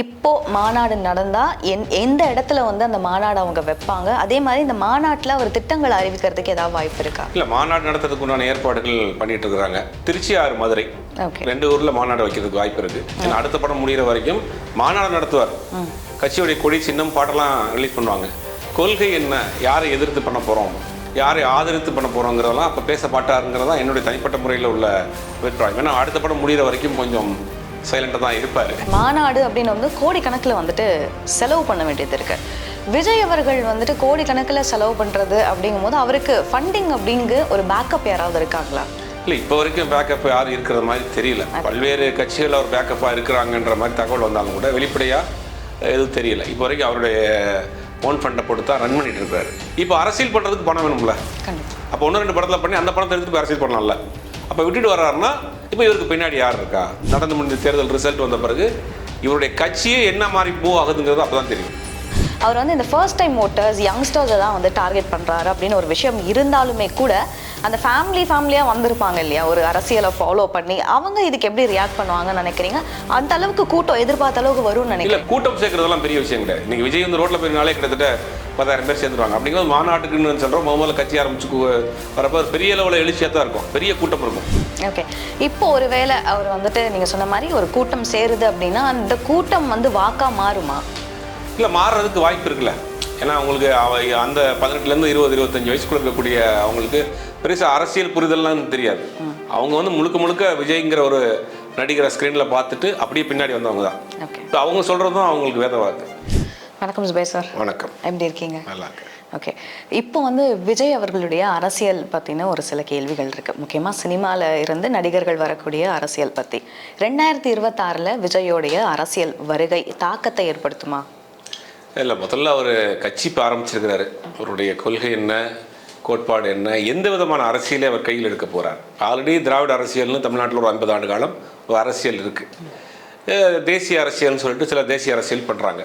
இப்போ மாநாடு நடந்தா என் எந்த இடத்துல வந்து அந்த மாநாடு அவங்க வைப்பாங்க? அதே மாதிரி இந்த மாநாட்டில் அவர் திட்டங்கள் அறிவிக்கிறதுக்கு ஏதாவது வாய்ப்பு இருக்கா? இல்லை மாநாடு நடத்துறதுக்கு உண்டான ஏற்பாடுகள் பண்ணிட்டு இருக்கிறாங்க. திருச்சி ஆறு மதுரை. ரெண்டு ஊரில் மாநாடு வைக்கிறதுக்கு வாய்ப்பு இருக்கு. ஏன்னா அடுத்த படம் முடிகிற வரைக்கும் மாநாடு நடத்துவார். கட்சியுடைய கொடி சின்னம் பாட்டெல்லாம் ரிலீஸ் பண்ணுவாங்க. கொள்கை என்ன? யாரை எதிர்த்து பண்ண போகிறோம் யாரை ஆதரித்து பண்ண போகிறோங்கிறதெல்லாம் அப்போ பேச மாட்டாருங்கிறதா என்னுடைய தனிப்பட்ட முறையில் உள்ள அபிப்பிராயம் ஏன்னா அடுத்த படம் முடிகிற வரைக்கும் கொஞ்சம் சைலண்டாக தான் இருப்பார். மாநாடு அப்படின்னு வந்து கோடிக்கணக்கில் வந்துட்டு செலவு பண்ண வேண்டியது இருக்கு. விஜய் அவர்கள் வந்துட்டு கோடிக்கணக்கில் செலவு பண்ணுறது அப்படிங்கும்போது அவருக்கு ஃபண்டிங் அப்படிங்கு ஒரு பேக்கப் யாராவது இருக்காங்களா? இல்லை இப்போ வரைக்கும் பேக்கப் யாரும் இருக்கிற மாதிரி தெரியல. பல்வேறு கட்சிகள் அவர் பேக்கப்பாக இருக்கிறாங்கன்ற மாதிரி தகவல் வந்தாலும் கூட வெளிப்படையாக எதுவும் தெரியல. இப்போ வரைக்கும் அவருடைய ஓன் ஃபண்டை போட்டு தான் ரன் பண்ணிட்டு இருக்காரு. இப்போ அரசியல் பண்ணுறதுக்கு பணம் வேணும்ல. அப்போ ஒன்று ரெண்டு படத்தில் பண்ணி அந்த பணத்தை எடுத்துட்டு போய் அரசியல் பண்ணலாம்ல. அப்போ விட்டுட்டு வர்றாருன்னா இப்போ இவருக்கு பின்னாடி யார் இருக்கா? நடந்து முடிஞ்ச தேர்தல் ரிசல்ட் வந்த பிறகு இவருடைய கட்சியே என்ன மாதிரி மூவ் ஆகுதுங்கிறது அப்போ தான் தெரியும். அவர் வந்து இந்த ஃபர்ஸ்ட் டைம் ஓட்டர்ஸ் யங்ஸ்டர்ஸை தான் வந்து டார்கெட் பண்ணுறாரு அப்படின்னு ஒரு விஷயம் இருந்தாலுமே கூட அந்த ஃபேமிலி ஃபேமிலியாக வந்திருப்பாங்க இல்லையா? ஒரு அரசியலை ஃபாலோ பண்ணி அவங்க இதுக்கு எப்படி ரியாக்ட் பண்ணுவாங்கன்னு நினைக்கிறீங்க? அந்த அளவுக்கு கூட்டம் எதிர்பார்த்த அளவுக்கு வரும்னு நினைக்கிறேன் கூட்டம் சேர்க்கறதெல்லாம் பெரிய விஷயம் கிடையாது. இன்னைக்கு விஜய் வந்து ரோட்டில் போயிருந்தாலே கிட்டத்தட்ட பத்தாயிரம் பேர் சேர்ந்துருவாங்க. அப்படிங்கிறது மாநாட்டுக்குன்னு சொல்கிறோம் முதல்ல கட்சி ஆரம்பிச்சு வரப்போ பெரிய லெவலில் எழுச்சியாக தான் இருக்கும். பெரிய கூட்டம் இருக்கும். ஓகே. இப்போ ஒருவேளை அவர் வந்துட்டு நீங்கள் சொன்ன மாதிரி ஒரு கூட்டம் சேருது அப்படின்னா அந்த கூட்டம் வந்து வாக்கா மாறுமா? இல்லை மாறுறதுக்கு வாய்ப்பு இருக்குல்ல. ஏன்னா அவங்களுக்கு அவ அந்த பதினெட்டுலேருந்து இருபது இருபத்தஞ்சு வயசுக்குள்ள இருக்கக்கூடிய அவங்களுக்கு பெருசாக அரசியல் புரிதல்லாம் தெரியாது. அவங்க வந்து முழுக்க முழுக்க விஜய்ங்கிற ஒரு நடிகரை ஸ்க்ரீனில் பார்த்துட்டு அப்படியே பின்னாடி வந்தவங்க தான். இப்போ அவங்க சொல்கிறதும் அவங்களுக்கு வேத வாக்கு வணக்கம் சுபேர் சார். வணக்கம். எப்படி இருக்கீங்க? நல்லா இருக்கு ஓகே. இப்போ வந்து விஜய் அவர்களுடைய அரசியல் பற்றின ஒரு சில கேள்விகள் இருக்கு. முக்கியமாக சினிமாவில் இருந்து நடிகர்கள் வரக்கூடிய அரசியல் பற்றி ரெண்டாயிரத்தி இருபத்தாறில் விஜயோடைய அரசியல் வருகை தாக்கத்தை ஏற்படுத்துமா? இல்லை முதல்ல அவர் கட்சி இப்போ ஆரம்பிச்சிருக்கிறாரு. அவருடைய கொள்கை என்ன கோட்பாடு என்ன எந்த விதமான அரசியலை அவர் கையில் எடுக்க போகிறார் ஆல்ரெடி திராவிட அரசியல்னு தமிழ்நாட்டில் ஒரு ஐம்பது ஆண்டு காலம் ஒரு அரசியல் இருக்குது தேசிய அரசியல்னு சொல்லிட்டு சில தேசிய அரசியல் பண்ணுறாங்க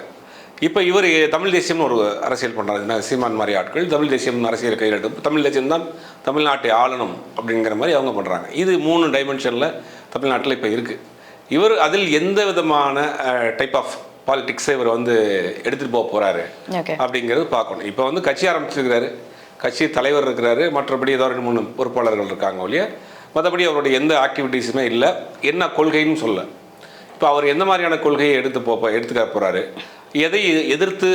இப்போ இவர் தமிழ் தேசியம்னு ஒரு அரசியல் பண்ணுறாரு சீமான் மாதிரி ஆட்கள் தமிழ் தேசியம் அரசியல் கையில் எடுத்து தமிழ் தேசியம் தான் தமிழ்நாட்டை ஆளணும் அப்படிங்கிற மாதிரி அவங்க பண்ணுறாங்க இது மூணு டைமென்ஷனில் தமிழ்நாட்டில் இப்போ இருக்குது இவர் அதில் எந்த விதமான டைப் ஆஃப் பாலிடிக்ஸை இவர் வந்து எடுத்துகிட்டு போக போகிறாரு அப்படிங்கிறது பார்க்கணும். இப்போ வந்து கட்சி ஆரம்பிச்சிருக்கிறாரு. கட்சி தலைவர் இருக்கிறாரு. மற்றபடி ஏதோ ரெண்டு மூணு பொறுப்பாளர்கள் இருக்காங்க ஒழிய மற்றபடி அவருடைய எந்த ஆக்டிவிட்டீஸுமே இல்லை. என்ன கொள்கைன்னு சொல்ல. இப்போ அவர் எந்த மாதிரியான கொள்கையை எடுத்து போ எடுத்துக்க போகிறாரு எதை எதிர்த்து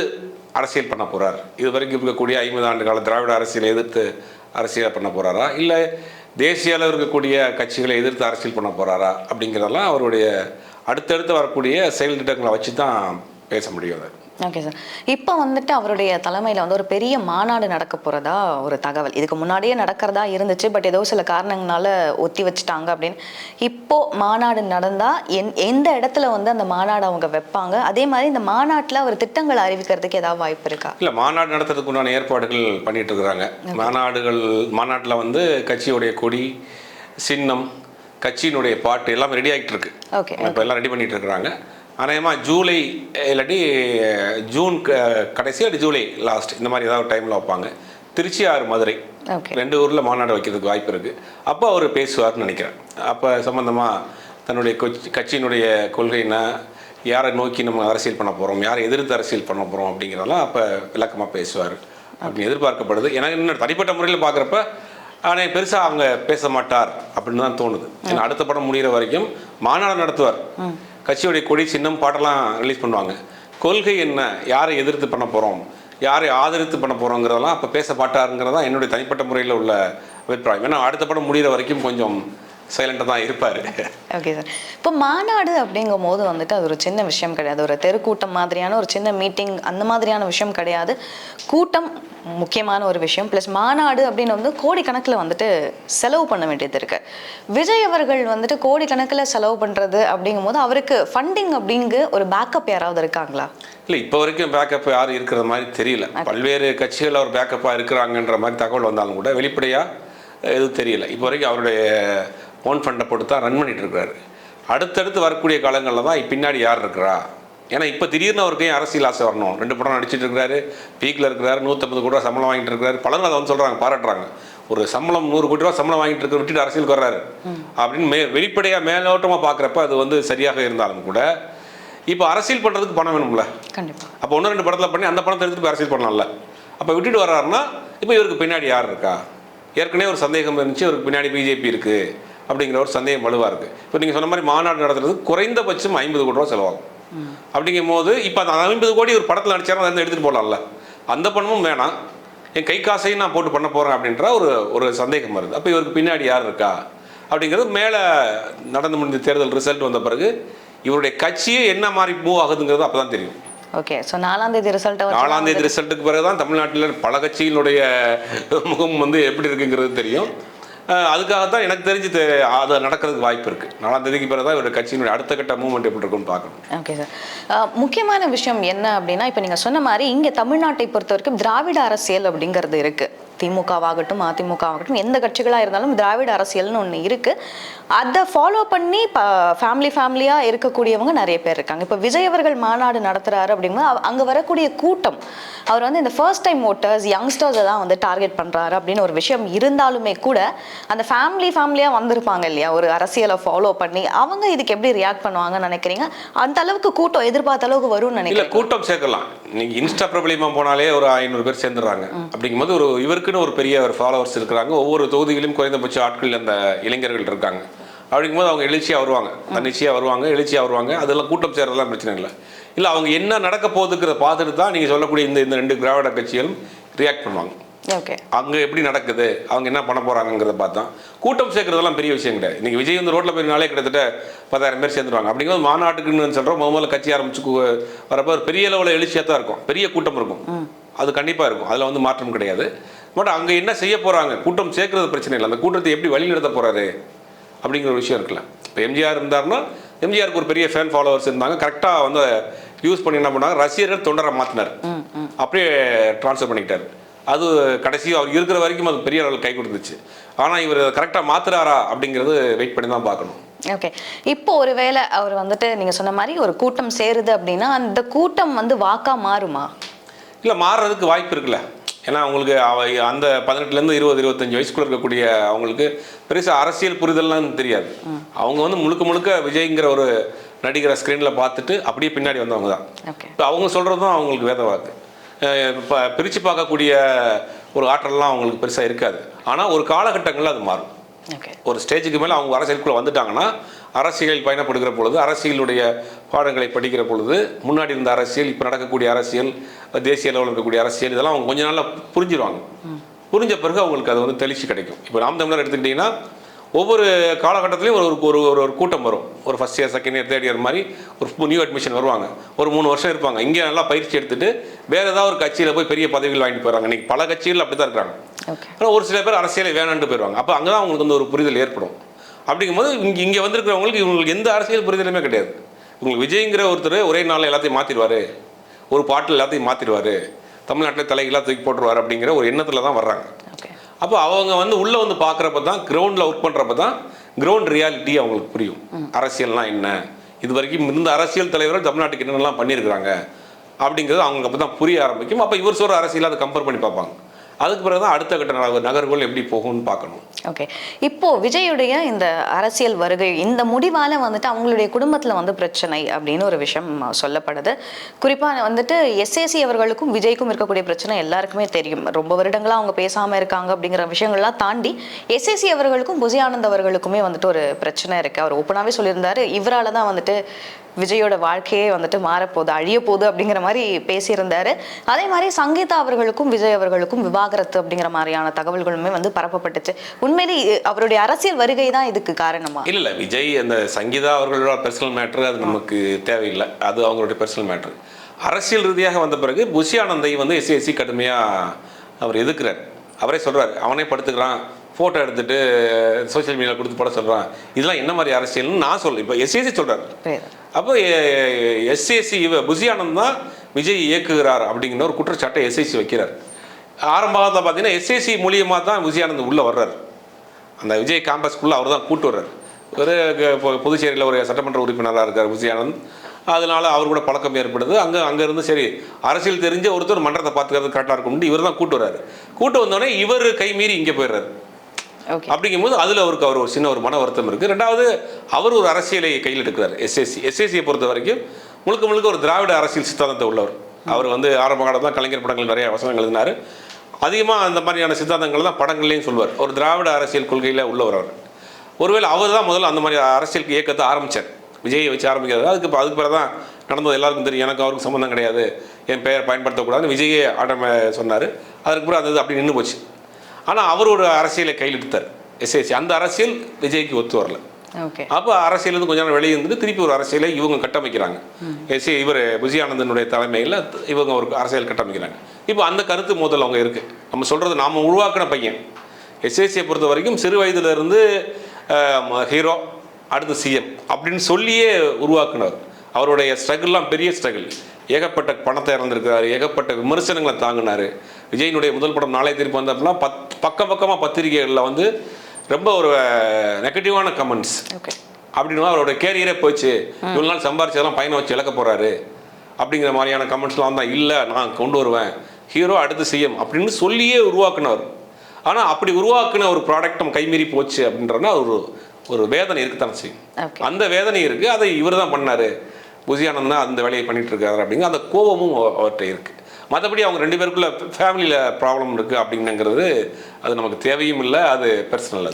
அரசியல் பண்ண போகிறார் இது வரைக்கும் இருக்கக்கூடிய ஐம்பது ஆண்டு கால திராவிட அரசியலை எதிர்த்து அரசியல் பண்ண போகிறாரா இல்லை தேசிய அளவில் இருக்கக்கூடிய கட்சிகளை எதிர்த்து அரசியல் பண்ண போகிறாரா அப்படிங்கிறதெல்லாம் அவருடைய அடுத்தடுத்து வரக்கூடிய செயல் திட்டங்களை வச்சு தான் பேச முடியும் ஓகே சார் இப்போ வந்துட்டு அவருடைய தலைமையில் வந்து ஒரு பெரிய மாநாடு நடக்க போகிறதா ஒரு தகவல். இதுக்கு முன்னாடியே நடக்கிறதா இருந்துச்சு பட் ஏதோ சில காரணங்களால ஒத்தி வச்சுட்டாங்க அப்படின்னு. இப்போ மாநாடு நடந்தால் என் எந்த இடத்துல வந்து அந்த மாநாடு அவங்க வைப்பாங்க? அதே மாதிரி இந்த மாநாட்டில் அவர் திட்டங்கள் அறிவிக்கிறதுக்கு ஏதாவது வாய்ப்பு இருக்கா? இல்லை மாநாடு நடத்துறதுக்கு உண்டான ஏற்பாடுகள் பண்ணிட்டு இருக்கிறாங்க மாநாடுகள் மாநாட்டில் வந்து கட்சியுடைய கொடி சின்னம் கட்சியினுடைய பாட்டு எல்லாம் ரெடி ஆகிட்டு இருக்கு. ஓகே இப்போ எல்லாம் ரெடி பண்ணிட்டு இருக்கிறாங்க. அநேகமாக ஜூலை இல்லாட்டி ஜூன் கடைசி இல்லாட்டி ஜூலை லாஸ்ட் இந்த மாதிரி ஏதாவது டைமில் வைப்பாங்க. திருச்சி ஆறு மதுரை. ரெண்டு ஊரில் மாநாடு வைக்கிறதுக்கு வாய்ப்பு இருக்குது அப்போ அவர் பேசுவார்னு நினைக்கிறேன். அப்போ சம்மந்தமாக தன்னுடைய கொச்- கட்சியினுடைய கொள்கை என்ன யாரை நோக்கி நம்ம அரசியல் பண்ண போகிறோம் யாரை எதிர்த்து அரசியல் பண்ண போகிறோம் அப்படிங்கிறதெல்லாம் அப்போ விளக்கமாக பேசுவார். அப்படின்னு எதிர்பார்க்கப்படுது. எனக்கு இன்னும் தனிப்பட்ட முறையில் பார்க்குறப்ப ஆனால் பெருசாக அவங்க பேச மாட்டார் அப்படின்னு தான் தோணுது. ஏன்னா அடுத்த படம் முடிகிற வரைக்கும் மாநாடு நடத்துவார். கட்சியுடைய கொடி சின்னம் பாட்டெல்லாம் ரிலீஸ் பண்ணுவாங்க. கொள்கை என்ன? யாரை எதிர்த்து பண்ண போகிறோம் யாரை ஆதரித்து பண்ண போகிறோங்கிறதெல்லாம் அப்போ பேச மாட்டாருங்கிறதா என்னுடைய தனிப்பட்ட முறையில் உள்ள அபிப்பிராயம். ஏன்னா அடுத்த படம் முடிகிற வரைக்கும் கொஞ்சம் சைலண்டாக தான் இருப்பார். ஓகே சார் இப்போ மாநாடு அப்படிங்கும் போது வந்துட்டு அது ஒரு சின்ன விஷயம் கிடையாது. ஒரு தெருக்கூட்டம் மாதிரியான ஒரு சின்ன மீட்டிங் அந்த மாதிரியான விஷயம் கிடையாது. கூட்டம் முக்கியமான ஒரு விஷயம். ப்ளஸ் மாநாடு அப்படின்னு வந்து கோடிக்கணக்கில் வந்துட்டு செலவு பண்ண வேண்டியது இருக்கு. விஜய் அவர்கள் வந்துட்டு கோடிக்கணக்கில் செலவு பண்ணுறது அப்படிங்கும் போது அவருக்கு ஃபண்டிங் அப்படிங்கு ஒரு பேக்கப் யாராவது இருக்காங்களா? இல்லை இப்போ வரைக்கும் பேக்கப் யாரும் இருக்கிற மாதிரி தெரியல. பல்வேறு கட்சிகள் அவர் பேக்கப்பாக இருக்கிறாங்கன்ற மாதிரி தகவல் வந்தாலும் கூட வெளிப்படையாக எதுவும் தெரியல. இப்போ வரைக்கும் அவருடைய ஓன் ஃபண்டை போட்டு தான் ரன் பண்ணிட்டு இருக்காரு அடுத்தடுத்து வரக்கூடிய காலங்களில் தான் பின்னாடி யார் இருக்கிறா? ஏன்னா இப்போ திடீர்னு அவருக்கு ஏன் அரசியல் ஆசை வரணும்? ரெண்டு படம் நடிச்சிட்டு இருக்கிறாரு பீக்கில் இருக்கிறாரு நூற்றம்பது கோடி ரூபா சம்பளம் வாங்கிட்டு இருக்காரு பலரும் அதை வந்து சொல்கிறாங்க பாராட்டுறாங்க. ஒரு சம்பளம் நூறு கோடி ரூபா சம்பளம் வாங்கிட்டு இருக்க விட்டுட்டு அரசியலுக்கு வர்றாரு. அப்படின்னு மே வெளிப்படையாக மேலோட்டமாக பார்க்குறப்ப அது வந்து சரியாக இருந்தாலும் கூட இப்போ அரசியல் பண்ணுறதுக்கு பணம் வேணும்ல. கண்டிப்பா. அப்போ ஒன்று ரெண்டு படத்தில் பண்ணி அந்த பணத்தை எடுத்துட்டு போய் அரசியல் பண்ணலாம்ல. அப்போ விட்டுட்டு வர்றாருன்னா இப்போ இவருக்கு பின்னாடி யார் இருக்கா? ஏற்கனவே ஒரு சந்தேகம் இருந்துச்சு இவருக்கு பின்னாடி பிஜேபி இருக்குது அப்படிங்கிற ஒரு சந்தேகம் வலுவாக இருக்குது இப்போ நீங்கள் சொன்ன மாதிரி மாநாடு நடத்துறது குறைந்தபட்சம் ஐம்பது கோடி ரூபா செலவாகும். அப்படிங்கும் போது இப்போ அந்த ஐம்பது கோடி ஒரு படத்தில் நடிச்சாலும் அதை எடுத்துகிட்டு போகலாம்ல அந்த பணமும் வேணாம். என் கை காசையும் நான் போட்டு பண்ண போகிறேன் அப்படின்ற ஒரு ஒரு சந்தேகம் வருது. அப்போ இவருக்கு பின்னாடி யார் இருக்கா? அப்படிங்கிறது மேலே நடந்து முடிஞ்ச தேர்தல் ரிசல்ட் வந்த பிறகு இவருடைய கட்சியே என்ன மாதிரி மூவ் ஆகுதுங்கிறது அப்போ தான் தெரியும். ஓகே ஸோ நாலாம் தேதி ரிசல்ட்டை நாலாம் தேதி ரிசல்ட்டுக்கு பிறகு தான் தமிழ்நாட்டில் பல கட்சியினுடைய முகம் வந்து எப்படி இருக்குங்கிறது தெரியும். அதுக்காகத்தான் எனக்கு தெரிஞ்சு அது நடக்கிறதுக்கு வாய்ப்பு இருக்குது நாலாம் தேதிக்கு பிறகு தான் இவருடைய கட்சியினுடைய அடுத்த கட்ட மூவ்மெண்ட் எப்படி இருக்குன்னு பார்க்கணும். ஓகே சார் முக்கியமான விஷயம் என்ன அப்படின்னா இப்போ நீங்கள் சொன்ன மாதிரி இங்கே தமிழ்நாட்டை பொறுத்த வரைக்கும் திராவிட அரசியல் அப்படிங்கிறது இருக்குது திமுகவாகட்டும் அதிமுகவாகட்டும் எந்த கட்சிகளாக இருந்தாலும் திராவிட அரசியல்னு ஒன்று இருக்குது அதை ஃபாலோ பண்ணி ஃபேமிலி ஃபேமிலியாக இருக்கக்கூடியவங்க நிறைய பேர் இருக்காங்க. இப்போ விஜய் அவர்கள் மாநாடு நடத்துகிறாரு அப்படிங்கும்போது அங்கே வரக்கூடிய கூட்டம் அவர் வந்து இந்த ஃபர்ஸ்ட் டைம் ஓட்டர்ஸ் யங்ஸ்டர்ஸை தான் வந்து டார்கெட் பண்ணுறாரு அப்படின்னு ஒரு விஷயம் இருந்தாலுமே கூட அந்த ஃபேமிலி ஃபேமிலியாக வந்திருப்பாங்க இல்லையா? ஒரு அரசியலை ஃபாலோ பண்ணி அவங்க இதுக்கு எப்படி ரியாக்ட் பண்ணுவாங்கன்னு நினைக்கிறீங்க? அந்த அளவுக்கு கூட்டம் எதிர்பார்த்த அளவுக்கு வரும்னு நினைக்கிறேன் கூட்டம் சேர்க்கலாம். நீங்கள் இன்ஸ்டா பிரபலியமாக போனாலே ஒரு ஐநூறு பேர் சேர்ந்துடுறாங்க. அப்படிங்கும்போது ஒரு இவருக்குன்னு ஒரு பெரிய ஒரு ஃபாலோவர்ஸ் இருக்கிறாங்க. ஒவ்வொரு தொகுதியிலும் குறைந்தபட்ச ஆட்கள் அந்த இளைஞர்கள் இருக்காங்க. அப்படிங்கும்போது அவங்க எழுச்சியாக வருவாங்க. தன்னிச்சையாக வருவாங்க எழுச்சியாக வருவாங்க. அதெல்லாம் கூட்டம் சேர்றதெல்லாம் பிரச்சனை இல்லை. இல்லை அவங்க என்ன நடக்க போகுதுங்கிறத பார்த்துட்டு தான் நீங்கள் சொல்லக்கூடிய இந்த இந்த ரெண்டு திராவிட கட்சிகளும் ரியாக்ட் பண்ணுவாங்க. அங்கே எப்படி நடக்குது? அவங்க என்ன பண்ண போகிறாங்கிறத பார்த்தா கூட்டம் சேர்க்கறதெல்லாம் பெரிய விஷயம் கிடையாது. இன்னைக்கு விஜய் வந்து ரோட்டில் போய் நாளே கிட்டத்தட்ட பத்தாயிரம் பேர் சேர்ந்துருவாங்க. அப்படிங்கும்போது மாநாட்டுக்குன்னு சொல்கிறோம் முதல்ல கட்சி ஆரம்பிச்சு வரப்போ பெரிய லெவலில் எழுச்சியாக தான் இருக்கும். பெரிய கூட்டம் இருக்கும். அது கண்டிப்பாக இருக்கும். அதில் வந்து மாற்றம் கிடையாது. பட் அங்கே என்ன செய்ய போகிறாங்க கூட்டம் சேர்க்கறது பிரச்சனை இல்லை. அந்த கூட்டத்தை எப்படி வழிநடத்த போகிறாரு அப்படிங்கிற ஒரு விஷயம் இருக்குல்ல. இப்போ எம்ஜிஆர் இருந்தாருன்னா எம்ஜிஆருக்கு ஒரு பெரிய ஃபேன் ஃபாலோவர்ஸ் இருந்தாங்க. கரெக்டாக வந்து யூஸ் பண்ணி என்ன பண்ணாங்க? ரசிகர்கள் தொண்டரை மாற்றினார் அப்படியே ட்ரான்ஸ்ஃபர் பண்ணிக்கிட்டாரு. அது கடைசி அவர் இருக்கிற வரைக்கும் அது பெரிய அளவில் கை கொடுத்துச்சு. ஆனால் இவர் கரெக்டாக மாத்துறாரா அப்படிங்கிறது வெயிட் பண்ணி தான் பார்க்கணும். ஓகே இப்போ ஒருவேளை அவர் வந்துட்டு நீங்க சொன்ன மாதிரி ஒரு கூட்டம் சேருது அப்படின்னா அந்த கூட்டம் வந்து வாக்கா மாறுமா? இல்லை மாறுறதுக்கு வாய்ப்பு இருக்குல்ல. ஏன்னா அவங்களுக்கு அவ அந்த பதினெட்டுலேருந்து இருபது இருபத்தஞ்சு வயசுக்குள்ள இருக்கக்கூடிய அவங்களுக்கு பெருசாக அரசியல் புரிதல்லாம் தெரியாது. அவங்க வந்து முழுக்க முழுக்க விஜய்ங்கிற ஒரு நடிகரை ஸ்க்ரீனில் பார்த்துட்டு அப்படியே பின்னாடி வந்தவங்க தான். இப்போ அவங்க சொல்கிறதும் அவங்களுக்கு வேத வாக்கு. பிரித்து பார்க்கக்கூடிய ஒரு ஆற்றல்லாம் அவங்களுக்கு பெருசாக இருக்காது. ஆனால் ஒரு காலகட்டங்களில் அது மாறும். ஒரு ஸ்டேஜுக்கு மேலே அவங்க அரசியலுக்குள்ளே வந்துட்டாங்கன்னா அரசியல் பயணப்படுகிற பொழுது அரசியலுடைய பாடங்களை படிக்கிற பொழுது முன்னாடி இருந்த அரசியல் இப்போ நடக்கக்கூடிய அரசியல் தேசிய அளவில் இருக்கக்கூடிய அரசியல் இதெல்லாம் அவங்க கொஞ்ச நாளில் புரிஞ்சிருவாங்க. புரிஞ்ச பிறகு அவங்களுக்கு அது வந்து தெளிச்சு கிடைக்கும். இப்போ நாம் தமிழர் எடுத்துக்கிட்டிங்கன்னா ஒவ்வொரு காலகட்டத்திலையும் ஒரு ஒரு ஒரு ஒரு கூட்டம் வரும். ஒரு first year second year third year மாதிரி ஒரு நியூ அட்மிஷன் வருவாங்க. ஒரு மூணு வருஷம் இருப்பாங்க. இங்கே நல்லா பயிற்சி எடுத்துட்டு வேற ஏதாவது ஒரு கட்சியில் போய் பெரிய பதவிகள் வாங்கிட்டு போயிடுறாங்க. இன்னைக்கு பல கட்சிகள் அப்படி தான் இருக்கிறாங்க ஆனால் ஒரு சில பேர் அரசியலை வேணான்ட்டு போயிடுவாங்க. அப்போ அங்கே தான் அவங்களுக்கு வந்து ஒரு புரிதல் ஏற்படும். அப்படிங்கும்போது இங்கே இங்கே வந்திருக்கிறவங்களுக்கு இவங்களுக்கு எந்த அரசியல் புரிதலுமே கிடையாது. உங்களுக்கு விஜய்ங்கிற ஒருத்தர் ஒரே நாளில் எல்லாத்தையும் மாற்றிடுவார் ஒரு பாட்டில் எல்லாத்தையும் மாற்றிடுவார் தமிழ்நாட்டில் தலைகளாக தூக்கி போட்டுருவார் அப்படிங்கிற ஒரு எண்ணத்தில் தான் வர்றாங்க. அப்போ அவங்க வந்து உள்ளே வந்து பார்க்குறப்ப தான் கிரவுண்டில் ஒர்க் பண்ணுறப்ப தான் கிரவுண்ட் ரியாலிட்டி அவங்களுக்கு புரியும். அரசியல்னா என்ன? இது வரைக்கும் இருந்த அரசியல் தலைவர்கள் தமிழ்நாட்டுக்கு என்னென்னலாம் பண்ணியிருக்கிறாங்க? அப்படிங்கிறது அவங்க அப்போ தான் புரிய ஆரம்பிக்கும். அப்போ இவர் சொல்கிற அரசியலை அதை கம்பேர் பண்ணி பார்ப்பாங்க. அதுக்கு பிறகு தான் அடுத்த கட்ட நகர் நகர்வுகள் எப்படி போகும்னு பார்க்கணும். ஓகே இப்போ விஜயுடைய இந்த அரசியல் வருகை இந்த முடிவால் வந்துட்டு அவங்களுடைய குடும்பத்தில் வந்து பிரச்சனை அப்படின்னு ஒரு விஷயம் சொல்லப்படுது. குறிப்பாக வந்துட்டு எஸ்ஏசி அவர்களுக்கும் விஜய்க்கும் இருக்கக்கூடிய பிரச்சனை எல்லாருக்குமே தெரியும். ரொம்ப வருடங்களாக அவங்க பேசாமல் இருக்காங்க அப்படிங்கிற விஷயங்கள்லாம் தாண்டி எஸ்ஏசி அவர்களுக்கும் புஜி ஆனந்த் அவர்களுக்குமே வந்துட்டு ஒரு பிரச்சனை இருக்குது அவர் ஓப்பனாகவே சொல்லியிருந்தார். இவரால் தான் வந்துட்டு விஜயோட வாழ்க்கையே வந்துட்டு மாறப்போகுது அழிய போகுது அப்படிங்கிற மாதிரி பேசியிருந்தாரு. அதே மாதிரி சங்கீதா அவர்களுக்கும் விஜய் அவர்களுக்கும் விவாகரத்து அப்படிங்கிற மாதிரியான தகவல்களுமே வந்து பரப்பப்பட்டுச்சு. உண்மையிலே அவருடைய அரசியல் வருகை தான் இதுக்கு காரணமா? இல்ல விஜய் அந்த சங்கீதா அவர்களோட பர்சனல் மேட்ரு அது நமக்கு தேவையில்லை. அது அவங்களுடைய பர்சனல் மேட்ரு அரசியல் ரீதியாக வந்த பிறகு புஷி ஆனந்தை வந்து எஸ்சிஎஸ்சி கடுமையாக அவர் எதுக்குறார் அவரே சொல்றாரு அவனே படுத்துக்கிறான். ஃபோட்டோ எடுத்துட்டு சோஷியல் மீடியாவில் கொடுத்து போட சொல்கிறான் இதெல்லாம் என்ன மாதிரி அரசியல்னு நான் சொல்ல இப்போ எஸ்சிஎஸ்சி சொல்கிறார். அப்போ எஸ்சிஎஸ்சி இவ புஷி ஆனந்த் தான் விஜய் இயக்குகிறார் அப்படிங்கிற ஒரு குற்றச்சாட்டை எஸ்ஐசி வைக்கிறார். ஆரம்பத்தில் பார்த்தீங்கன்னா எஸ்ஐசி மூலியமாக தான் புஷி ஆனந்த் உள்ளே வர்றாரு. அந்த விஜய் கேம்பஸ்க்குள்ளே அவர் தான் கூட்டு வர்றாரு. ஒரு புதுச்சேரியில் ஒரு சட்டமன்ற உறுப்பினராக இருக்கார் புஷி ஆனந்த். அதனால அவர் கூட பழக்கம் ஏற்படுது. அங்கே அங்கேருந்து சரி அரசியல் தெரிஞ்ச ஒருத்தர் மன்றத்தை பார்த்துக்கிறது கரெக்டாக இருக்கும்னு இவர் தான் கூட்டு வர்றாரு. கூட்டு வந்தோடனே இவர் கை மீறி இங்கே போயிடுறாரு. அப்படிங்கும்போது அதில் அவருக்கு அவர் ஒரு சின்ன ஒரு மன வருத்தம் இருக்குது ரெண்டாவது அவர் ஒரு அரசியலை கையில் எடுக்கிறார் எஸ்எஸ்சி எஸ்எஸ்சியை பொறுத்த வரைக்கும் முழுக்க முழுக்க ஒரு திராவிட அரசியல் சித்தாந்தத்தை உள்ளவர். அவர் வந்து ஆரம்ப காலத்தில் தான் கலைஞர் படங்கள் நிறைய வசனங்கள் எழுதினார். அதிகமாக அந்த மாதிரியான சித்தாந்தங்கள் தான் படங்கள்லையும் சொல்வார். ஒரு திராவிட அரசியல் கொள்கையில் உள்ளவர் அவர். ஒருவேளை அவர் தான் முதல்ல அந்த மாதிரி அரசியல் இயக்கத்தை ஆரம்பித்தார் விஜயை வச்சு ஆரம்பிக்கிறது. அதுக்கு அதுக்கு பிறகு தான் நடந்தது எல்லாருக்கும் தெரியும். எனக்கு அவருக்கு சம்மந்தம் கிடையாது. என் பெயர் பயன்படுத்தக்கூடாதுன்னு விஜயே ஆட்டம் சொன்னார். அதுக்கு பிறகு அது அப்படி நின்று போச்சு. ஆனால் அவர் ஒரு அரசியலை கையில் எடுத்தார் எஸ்ஏசி அந்த அரசியல் விஜய்க்கு ஒத்து வரல. ஓகே. அப்போ அரசியலேருந்து கொஞ்ச நாள் வெளியே இருந்துட்டு திருப்பி ஒரு அரசியலை இவங்க கட்டமைக்கிறாங்க. எஸ்ஏ இவர் விஜயானந்தனுடைய தலைமையில் இவங்க ஒரு அரசியல் கட்டமைக்கிறாங்க. இப்போ அந்த கருத்து மோதல் அவங்க இருக்குது நம்ம சொல்கிறது நாம் உருவாக்கின பையன். எஸ்ஏசியை பொறுத்த வரைக்கும் சிறு வயதிலிருந்து ஹீரோ அடுத்து சிஎம் அப்படின்னு சொல்லியே உருவாக்குனவர். அவருடைய ஸ்ட்ரகிள்லாம் பெரிய ஸ்ட்ரகிள் ஏகப்பட்ட பணத்தை இறந்துருக்கிறாரு ஏகப்பட்ட விமர்சனங்களை தாங்கினார். விஜயினுடைய முதல் படம் நாளை திருப்பி வந்தப்பெல்லாம் பத் பக்கம் பக்கமாக பத்திரிகைகளில் வந்து ரொம்ப ஒரு நெகட்டிவான கமெண்ட்ஸ் அப்படின்னு அவரோட கேரியரே போச்சு. இவ்வளோ நாள் சம்பாரிச்சதெல்லாம் பையனை வச்சு இழக்க போறாரு. அப்படிங்கிற மாதிரியான கமெண்ட்ஸ்லாம் வந்தால் இல்லை நான் கொண்டு வருவேன். ஹீரோ அடுத்து சிஎம் அப்படின்னு சொல்லியே உருவாக்குனவர். ஆனால் அப்படி உருவாக்குன ஒரு ப்ராடக்ட் நம்ம கைமீறி போச்சு அப்படின்றனா ஒரு ஒரு வேதனை இருக்குத்தானே செய்யும் அந்த வேதனை இருக்கு. அதை இவர் தான் பண்ணாரு. புசியானந்த் தான் அந்த வேலையை பண்ணிகிட்டு இருக்காரு அப்படிங்கிற அந்த கோபமும் அவர்கிட்ட இருக்குது மற்றபடி அவங்க ரெண்டு பேருக்குள்ள ஃபேமிலியில் ப்ராப்ளம் இருக்குது அப்படிங்கிறது அது நமக்கு தேவையும் இல்லை அது பர்சனல் அது.